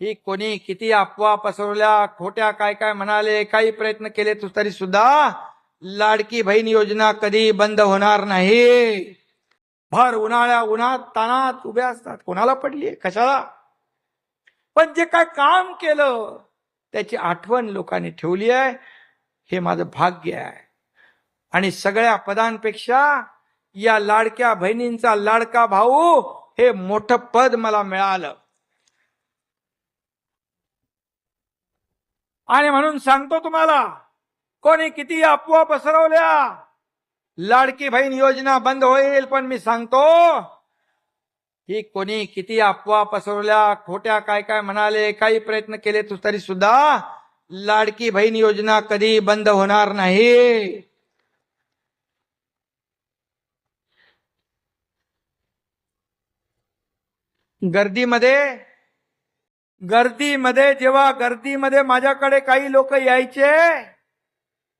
ही कोणी किती अफवा पसरवल्या खोट्या काय काय म्हणाले काही प्रयत्न केले तू तरी सुद्धा लाडकी बहीण योजना कधी बंद होणार नाही. भर उन्हाळ्या उन्हात तानात उभ्या असतात. कोणाला पडली कशाला? पण जे काय काम केलं त्याची आठवण लोकांनी ठेवली आहे. हे माझं भाग्य आहे. आणि सगळ्या पदांपेक्षा या लाडक्या बहिणींचा लाडका भाऊ हे मोठं पद मला मिळालं. आणि म्हणून सांगतो तुम्हाला कोणी किती अफवा पसरवल्या लाडकी बहीण योजना बंद होईल पण मी सांगतो ही कोणी किती अफवा पसरवल्या खोट्या काय काय म्हणाले काही प्रयत्न केले तू तरी सुद्धा लाडकी बहीण योजना कधी बंद होणार नाही. गर्दीमध्ये गर्दीमध्ये जेव्हा गर्दीमध्ये माझ्याकडे काही लोक यायचे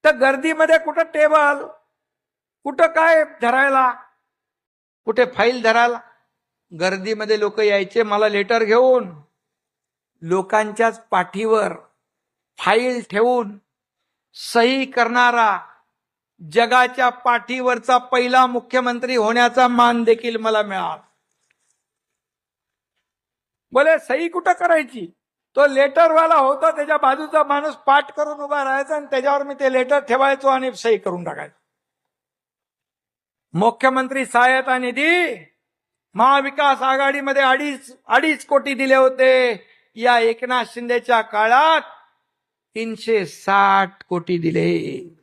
तर गर्दीमध्ये कुठं टेबल कुठं काय धरायला कुठे फाईल धरायला? गर्दीमध्ये लोक यायचे मला लेटर घेऊन लोकांच्याच पाठीवर फाईल ठेवून सही करणारा जगाच्या पाठीवरचा पहिला मुख्यमंत्री होण्याचा मान देखील मला मिळाला. बोले सही कुठं करायची? तो लेटरवाला होता त्याच्या बाजूचा माणूस पाठ करून उभा राहायचा आणि त्याच्यावर मी ते लेटर ठेवायचो आणि सही करून टाकायचो. मुख्यमंत्री सहायता निधी महाविकास आघाडीमध्ये अडीच अडीच कोटी दिले होते. या एकनाथ शिंदेच्या काळात तीनशे साठ कोटी दिले.